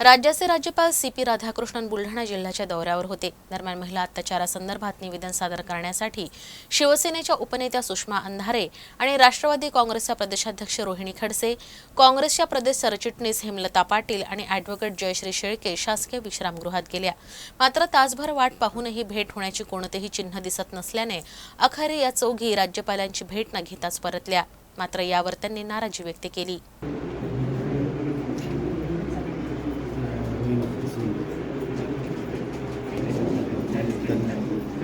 राज्याचे राज्यपाल C P Radhakrishnan Buldhana जिल्ह्याच्या दौऱ्यावर होते. दरम्यान महिला अत्याचारासंदर्भात निवेदन सादर करण्यासाठी शिवसेनेच्या उपनेत्या सुषमा अंधारे आणि राष्ट्रवादी काँग्रेसच्या प्रदेशाध्यक्ष रोहिणी खडसे काँग्रेसच्या प्रदेश सरचिटणीस हेमलता पाटील आणि अॅडव्होकेट जयश्री शेळके शासकीय विश्रामगृहात गेल्या. मात्र तासभर वाट पाहूनही भेट होण्याची कोणतेही चिन्ह दिसत नसल्याने अखेर या चौघी राज्यपालांची भेट न घेताच परतल्या. मात्र यावर त्यांनी नाराजी व्यक्त केली.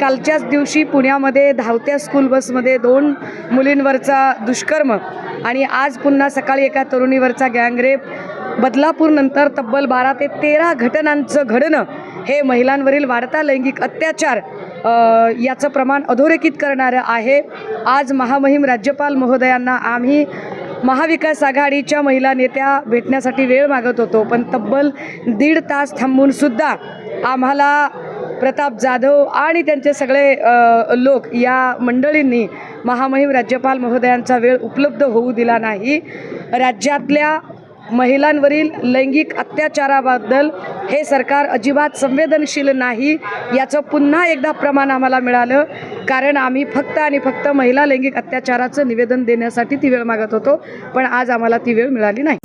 कालच्याच दिवशी पुण्यामध्ये धावत्या स्कूल बसमध्ये दोन मुलींवरचा दुष्कर्म आणि आज पुन्हा सकाळी एका तरुणीवरचा गँगरेप बदलापूरनंतर तब्बल बारा ते तेरा घटनांचं घडणं हे महिलांवरील वाढता लैंगिक अत्याचार याचं प्रमाण अधोरेखित करणारं आहे. आज महामहिम राज्यपाल महोदयांना आम्ही महाविकास आघाडीच्या महिला नेत्या भेटण्यासाठी वेळ मागत होतो पण तब्बल दीड तास थांबूनसुद्धा आम्हाला प्रताप जाधव आणि त्यांचे सगळे लोक या मंडळींनी महामहिम राज्यपाल महोदयांचा वेळ उपलब्ध होऊ दिला नाही. राज्यातल्या महिलांवरील लैंगिक अत्याचाराबद्दल हे सरकार अजिबात संवेदनशील नाही याचं पुन्हा एकदा प्रमाण आम्हाला मिळालं. कारण आम्ही फक्त आणि फक्त महिला लैंगिक अत्याचाराचं निवेदन देण्यासाठी ती वेळ मागत होतो पण आज आम्हाला ती वेळ मिळाली नाही.